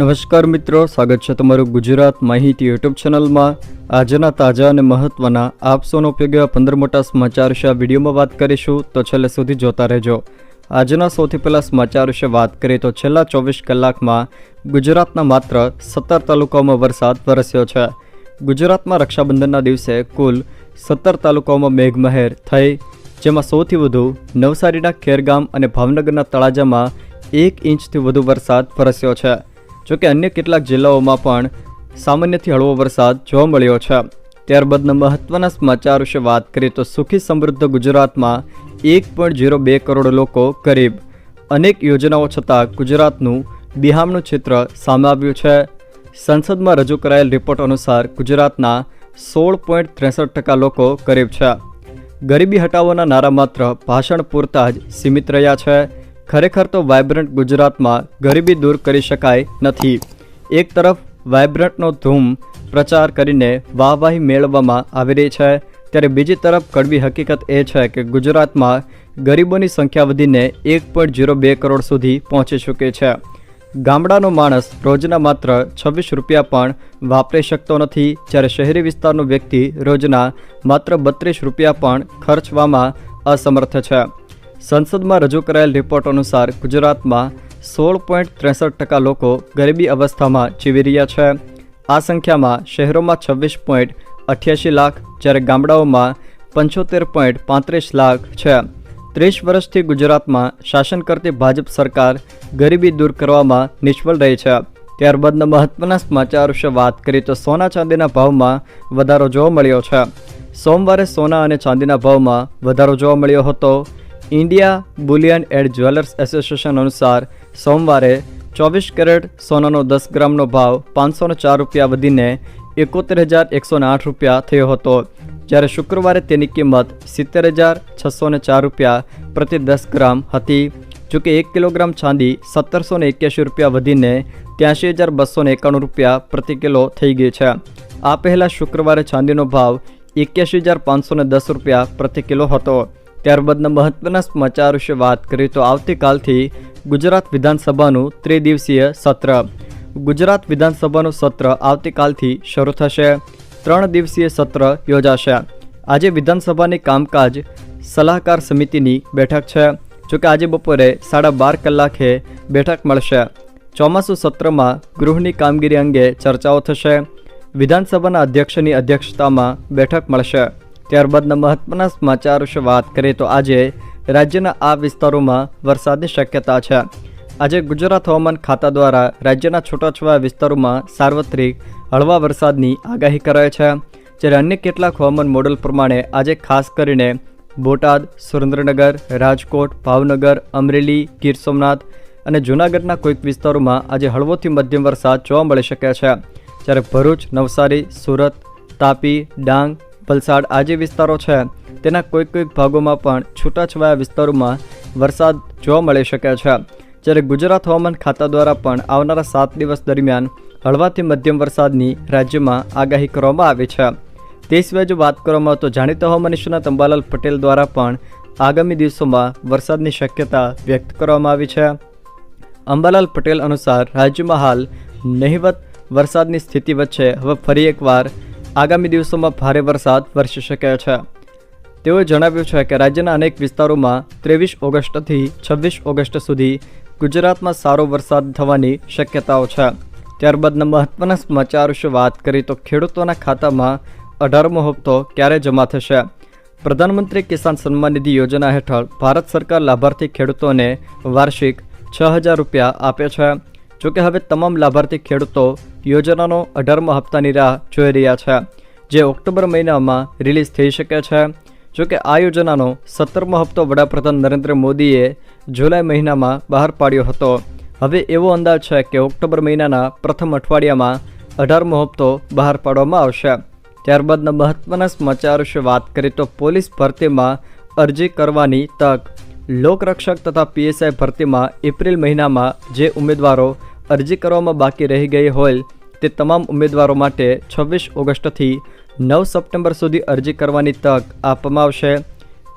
નમસ્કાર મિત્રો, સ્વાગત છે તમારું ગુજરાત માહિતી યુટ્યુબ ચેનલમાં. આજના તાજા અને મહત્વના આપસોનો ઉપયોગ એવા પંદર મોટા સમાચાર વિશે આ વિડીયોમાં વાત કરીશું, તો છેલ્લે સુધી જોતા રહેજો. આજના સૌથી પહેલાં સમાચાર વિશે વાત કરીએ, તો છેલ્લા ચોવીસ કલાકમાં ગુજરાતના માત્ર સત્તર તાલુકાઓમાં વરસાદ વરસ્યો છે. ગુજરાતમાં રક્ષાબંધનના દિવસે કુલ સત્તર તાલુકાઓમાં મેઘમહેર થઈ, જેમાં સૌથી વધુ નવસારીના ખેરગામ અને ભાવનગરના તળાજામાં એક ઇંચથી વધુ વરસાદ વરસ્યો છે. જોકે અન્ય કેટલાક જિલ્લાઓમાં પણ સામાન્યથી હળવો વરસાદ જોવા મળ્યો છે. ત્યારબાદના મહત્વના સમાચાર વિશે વાત કરીએ તો સુખી સમૃદ્ધ ગુજરાતમાં એક પોઈન્ટ જીરો બે કરોડ લોકો ગરીબ. અનેક યોજનાઓ છતાં ગુજરાતનું બિહામનું ચિત્ર સામે આવ્યું છે. સંસદમાં રજૂ કરાયેલ રિપોર્ટ અનુસાર ગુજરાતના સોળ પોઈન્ટ ત્રેસઠ ટકા લોકો ગરીબ છે. ગરીબી હટાવવાના નારા માત્ર ભાષણ પૂરતા જ સીમિત રહ્યા છે. ખરેખર તો વાઇબ્રન્ટ ગુજરાતમાં ગરીબી દૂર કરી શકાય નથી. એક તરફ વાઇબ્રન્ટનો ધૂમ પ્રચાર કરીને વાહવાહી મેળવવામાં આવી રહી છે, ત્યારે બીજી તરફ કડવી હકીકત એ છે કે ગુજરાતમાં ગરીબોની સંખ્યા વધીને એક પોઈન્ટ જીરો બે કરોડ સુધી પહોંચી ચૂકી છે. ગામડાનો માણસ રોજના માત્ર છવ્વીસ રૂપિયા પણ વાપરી શકતો નથી, જ્યારે શહેરી વિસ્તારનો વ્યક્તિ રોજના માત્ર બત્રીસ રૂપિયા પણ ખર્ચવામાં અસમર્થ છે. સંસદમાં રજૂ કરાયેલ રિપોર્ટ અનુસાર ગુજરાતમાં સોળ પોઈન્ટ ત્રેસઠ ટકા લોકો ગરીબી અવસ્થામાં જીવી રહ્યા છે. આ સંખ્યામાં શહેરોમાં છવ્વીસ પોઈન્ટ અઠ્યાસી લાખ, જ્યારે ગામડાઓમાં પંચોતેર પોઈન્ટ પાંત્રીસ લાખ છે. ત્રીસ વર્ષથી ગુજરાતમાં શાસન કરતી ભાજપ સરકાર ગરીબી દૂર કરવામાં નિષ્ફળ રહી છે. ત્યારબાદના મહત્વના સમાચાર વિશે વાત કરીએ તો સોના ચાંદીના ભાવમાં વધારો જોવા મળ્યો છે. સોમવારે સોના અને ચાંદીના ભાવમાં વધારો જોવા મળ્યો હતો. India bullion and jewellers association અનુસાર સોમવારે ચોવીસ કેરેટ સોનાનો દસ ગ્રામનો ભાવ પાંચસો ચાર રૂપિયા વધીને એકોતેર હજાર એકસો આઠ રૂપિયા થયો હતો. જ્યારે શુક્રવારે તેની કિંમત સિત્તેર હજાર છસો ચાર રૂપિયા પ્રતિ દસ ગ્રામ હતી. જોકે એક કિલોગ્રામ ચાંદી સત્તરસો એક્યાસી રૂપિયા વધીને ત્યાંશી હજાર બસો એકાણું રૂપિયા પ્રતિ કિલો થઈ ગઈ છે. આ પહેલાં શુક્રવારે ચાંદીનો ભાવ એક્યાસી હજાર પાંચસો દસ રૂપિયા પ્રતિ કિલો હતો. ત્યારબાદના મહત્વના સમાચાર વિશે વાત કરીએ તો આવતીકાલથી ગુજરાત વિધાનસભાનું ત્રિદિવસીય સત્ર. ગુજરાત વિધાનસભાનું સત્ર આવતીકાલથી શરૂ થશે. ત્રણ દિવસીય સત્ર યોજાશે. આજે વિધાનસભાની કામકાજ સલાહકાર સમિતિની બેઠક છે. જોકે આજે બપોરે સાડા બાર કલાકે બેઠક મળશે. ચોમાસું સત્રમાં ગૃહની કામગીરી અંગે ચર્ચાઓ થશે. વિધાનસભાના અધ્યક્ષની અધ્યક્ષતામાં બેઠક મળશે. ત્યારબાદના મહત્વના સમાચાર વિશે વાત કરીએ તો આજે રાજ્યના આ વિસ્તારોમાં વરસાદની શક્યતા છે. આજે ગુજરાત હવામાન ખાતા દ્વારા રાજ્યના છૂટાછવાયા વિસ્તારોમાં સાર્વત્રિક હળવા વરસાદની આગાહી કરાઈ છે. જ્યારે અન્ય કેટલાક હવામાન મોડલ પ્રમાણે આજે ખાસ કરીને બોટાદ, સુરેન્દ્રનગર, રાજકોટ, ભાવનગર, અમરેલી, ગીર સોમનાથ અને જૂનાગઢના કોઈક વિસ્તારોમાં આજે હળવોથી મધ્યમ વરસાદ જોવા મળી શકે છે. જ્યારે ભરૂચ, નવસારી, સુરત, તાપી, ડાંગ વલસાડ આ જે વિસ્તારો છે. તેના કોઈક કોઈક ભાગોમાં પણ છૂટાછવાયા વિસ્તારોમાં વરસાદ જોવા મળી શકે છે. જ્યારે ગુજરાત હવામાન ખાતા દ્વારા પણ આવનારા સાત દિવસ દરમિયાન હળવાથી મધ્યમ વરસાદની રાજ્યમાં આગાહી કરવામાં આવી છે. તે સિવાય જો વાત કરવામાં તો જાણીતા હવામાન નિષ્ણાત અંબાલાલ પટેલ દ્વારા પણ આગામી દિવસોમાં વરસાદની શક્યતા વ્યક્ત કરવામાં આવી છે. અંબાલાલ પટેલ અનુસાર રાજ્યમાં હાલ નહિવત વરસાદની સ્થિતિ વચ્ચે હવે ફરી એકવાર આગામી દિવસોમાં ભારે વરસાદ વરસી શકે છે. તેઓએ જણાવ્યું છે કે રાજ્યના અનેક વિસ્તારોમાં ત્રેવીસ ઓગસ્ટથી છવ્વીસ ઓગસ્ટ સુધી ગુજરાતમાં સારો વરસાદ થવાની શક્યતાઓ છે. ત્યારબાદના મહત્વના સમાચાર વિશે વાત કરી તો ખેડૂતોના ખાતામાં અઢારમો હપ્તો ક્યારે જમા થશે? પ્રધાનમંત્રી કિસાન સન્માન નિધિ યોજના હેઠળ ભારત સરકાર લાભાર્થી ખેડૂતોને વાર્ષિક છ હજાર રૂપિયા આપે છે. જોકે હવે તમામ લાભાર્થી ખેડૂતો યોજનાનો અઢારમા હપ્તાની રાહ જોઈ રહ્યા છે, જે ઓક્ટોબર મહિનામાં રિલીઝ થઈ શકે છે. જોકે આ યોજનાનો સત્તરમો હપ્તો વડાપ્રધાન નરેન્દ્ર મોદીએ જુલાઈ મહિનામાં બહાર પાડ્યો હતો. હવે એવો અંદાજ છે કે ઓક્ટોબર મહિનાના પ્રથમ અઠવાડિયામાં અઢારમો હપ્તો બહાર પાડવામાં આવશે. ત્યારબાદના મહત્વના સમાચાર વિશે વાત કરીએ તો પોલીસ ભરતીમાં અરજી કરવાની તક. લોકરક્ષક તથા પીએસઆઈ ભરતીમાં એપ્રિલ મહિનામાં જે ઉમેદવારો અરજી કરવામાં બાકી રહી ગઈ હોય તે તમામ ઉમેદવારો માટે છવ્વીસ ઓગસ્ટથી નવ સપ્ટેમ્બર સુધી અરજી કરવાની તક આપવામાં આવશે.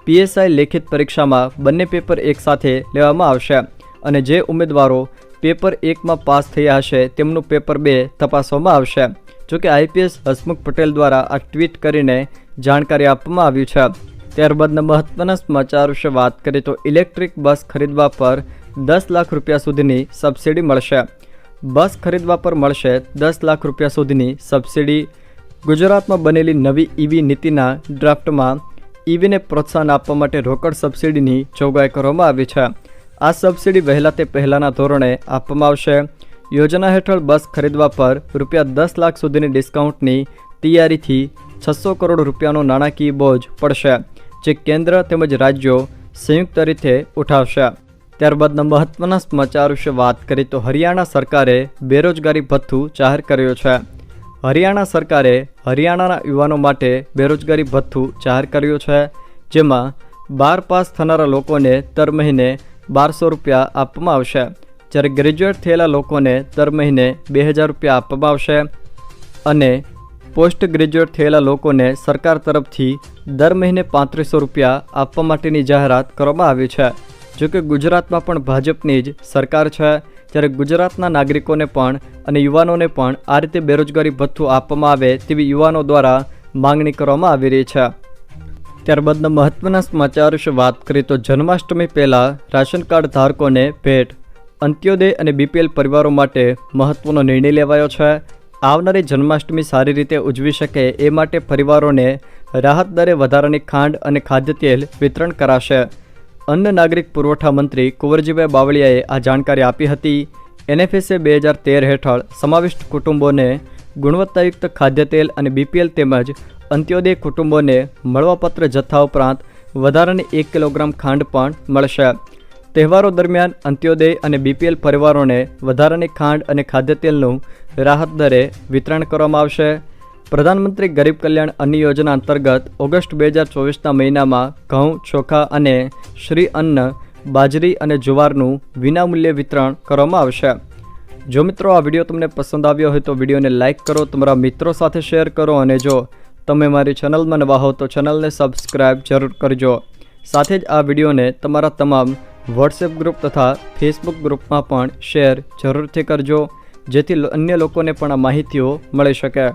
પીએસઆઈ લેખિત પરીક્ષામાં બંને પેપર એકસાથે લેવામાં આવશે અને જે ઉમેદવારો પેપર એકમાં પાસ થયા હશે તેમનું પેપર બે તપાસવામાં આવશે. જોકે આઈપીએસ હસમુખ પટેલ દ્વારા આ ટ્વીટ કરીને જાણકારી આપવામાં આવ્યું છે. ત્યારબાદના મહત્વના સમાચાર વિશે વાત કરીએ તો ઇલેક્ટ્રિક બસ ખરીદવા પર દસ લાખ રૂપિયા સુધીની સબસિડી મળશે. બસ ખરીદવા પર મળશે દસ લાખ રૂપિયા સુધીની સબસિડી. ગુજરાતમાં બનેલી નવી ઈવી નીતિના ડ્રાફ્ટમાં ઈવીને પ્રોત્સાહન આપવા માટે રોકડ સબસિડીની જોગવાઈ કરવામાં આવી છે. આ સબસિડી વહેલા તે પહેલાંના ધોરણે આપવામાં આવશે. યોજના હેઠળ બસ ખરીદવા પર રૂપિયા દસ લાખ સુધીની ડિસ્કાઉન્ટની તૈયારીથી છસો કરોડ રૂપિયાનો નાણાકીય બોજ પડશે, જે કેન્દ્ર તેમજ રાજ્યો સંયુક્ત રીતે ઉઠાવશે. ત્યારબાદના મહત્વના સમાચાર વિશે વાત કરીએ તો હરિયાણા સરકારે બેરોજગારી ભથ્થું જાહેર કર્યું છે. હરિયાણા સરકારે હરિયાણાના યુવાનો માટે બેરોજગારી ભથ્થું જાહેર કર્યું છે, જેમાં બાર પાસ થનારા લોકોને દર મહિને બારસો રૂપિયા આપવામાં આવશે. જ્યારે ગ્રેજ્યુએટ થયેલા લોકોને દર મહિને બે હજાર રૂપિયા આપવામાં આવશે અને પોસ્ટ ગ્રેજ્યુએટ થયેલા લોકોને સરકાર તરફથી દર મહિને પાંત્રીસો રૂપિયા આપવા માટેની જાહેરાત કરવામાં આવી છે. જોકે ગુજરાતમાં પણ ભાજપની જ સરકાર છે. ત્યારે ગુજરાતના નાગરિકોને પણ અને યુવાનોને પણ આ રીતે બેરોજગારી ભથ્થું આપવામાં આવે તેવી યુવાનો દ્વારા માંગણી કરવામાં આવી રહી છે. ત્યારબાદના મહત્વના સમાચાર વિશે વાત કરીએ તો જન્માષ્ટમી પહેલાં રાશન કાર્ડ ધારકોને ભેટ. અંત્યોદય અને બીપીએલ પરિવારો માટે મહત્વનો નિર્ણય લેવાયો છે. આવનારી જન્માષ્ટમી સારી રીતે ઉજવી શકે એ માટે પરિવારોને રાહત દરે વધારાની ખાંડ અને ખાદ્ય તેલ વિતરણ કરાશે. અન્ન નાગરિક પુરવઠા મંત્રી કુંવરજીભાઈ બાવળિયાએ આ જાણકારી આપી હતી. એનએફએસએ બે હજાર તેર હેઠળ સમાવિષ્ટ કુટુંબોને ગુણવત્તાયુક્ત ખાદ્ય તેલ અને બીપીએલ તેમજ અંત્યોદય કુટુંબોને મળવાપત્ર જથ્થા ઉપરાંત વધારાની એક કિલોગ્રામ ખાંડ પણ મળશે. તહેવારો દરમિયાન અંત્યોદય અને બીપીએલ પરિવારોને વધારાની ખાંડ અને ખાદ્ય તેલનું રાહત દરે વિતરણ કરવામાં આવશે. પ્રધાનમંત્રી ગરીબ કલ્યાણ અન્ન યોજના અંતર્ગત ઓગસ્ટ બે હજાર ચોવીસના મહિનામાં ઘઉં, ચોખા અને શ્રી અન્ન, બાજરી અને જુવારનું વિનામૂલ્યે વિતરણ કરવામાં આવશે. જો મિત્રો આ વીડિયો તમને પસંદ આવ્યો હોય તો વિડીયોને લાઇક કરો, તમારા મિત્રો સાથે શેર કરો અને જો તમે મારી ચેનલમાં નવા હો તો ચેનલને સબસ્ક્રાઇબ જરૂર કરજો. સાથે જ આ વિડીયોને તમારા તમામ વોટ્સએપ ગ્રુપ તથા ફેસબુક ગ્રુપમાં પણ શેર જરૂરથી કરજો, જેથી અન્ય લોકોને પણ આ માહિતીઓ મળી શકે.